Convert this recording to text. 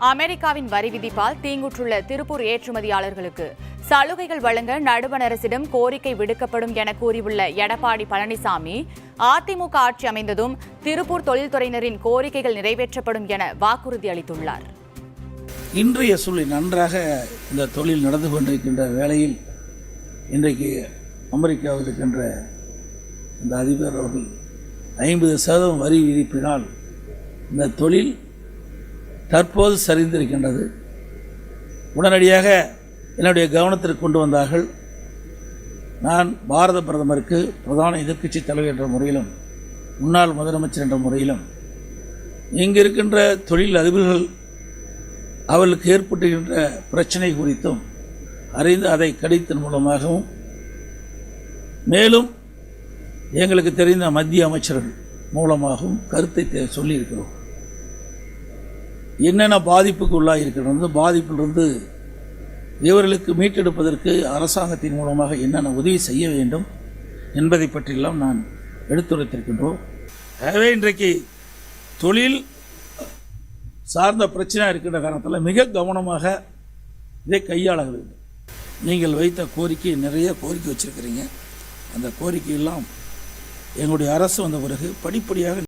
அமெரிக்காவின் வரி விதிப்பால் தீங்குற்றுள்ள திருப்பூர் ஏற்றுமதியாளர்களுக்கு சலுகைகள் வழங்க நடுவண் அரசிடம் கோரிக்கை விடுக்கப்படும் என கூறியுள்ள எடப்பாடி பழனிசாமி அதிமுக ஆட்சி அமைந்ததும் திருப்பூர் தொழில்துறையினரின் கோரிக்கைகள் நிறைவேற்றப்படும் என வாக்குறுதி அளித்துள்ளார். இன்றைய சூழல் நன்றாக இந்த தொழில் நடந்து கொண்டிருக்கின்ற வேளையில் இன்றைக்கு அமெரிக்காவில் இருக்கின்ற இந்த அதிபர் அவர்கள் ஐம்பது சதவீதம் வரி விதிப்பினால் இந்த தொழில் தற்போது சரிந்திருக்கின்றது. உடனடியாக என்னுடைய கவனத்திற்கு கொண்டு வந்தார்கள். நான் பாரத பிரதமருக்கு பிரதான எதிர்க்கட்சி தலைவர் என்ற முறையிலும் முன்னாள் முதலமைச்சர் என்ற முறையிலும் இங்கு இருக்கின்ற தொழில் அதிபர்கள் அவர்களுக்கு ஏற்பட்டுகின்ற பிரச்சனை குறித்தும் அறிந்து அதை கடித்தன் மூலமாகவும் மேலும் எங்களுக்கு தெரிந்த மத்திய அமைச்சர்கள் மூலமாகவும் கருத்தை சொல்லியிருக்கிறோம். என்னென்ன பாதிப்புக்கு உள்ளாக இருக்கிறது? பாதிப்பிலிருந்து இவர்களுக்கு மீட்டெடுப்பதற்கு அரசாங்கத்தின் மூலமாக என்னென்ன உதவி செய்ய வேண்டும் என்பதை பற்றியெல்லாம் நான் எடுத்துரைத்திருக்கின்றோம். ஆகவே இன்றைக்கு தொழில் சார்ந்த பிரச்சனை இருக்கின்ற காரணத்தில் மிக கவனமாக இதை கையாள வேண்டும். நீங்கள் வைத்த கோரிக்கை நிறைய கோரிக்கை வச்சிருக்கிறீங்க. அந்த கோரிக்கையெல்லாம் எங்களுடைய அரசு வந்த பிறகு படிப்படியாக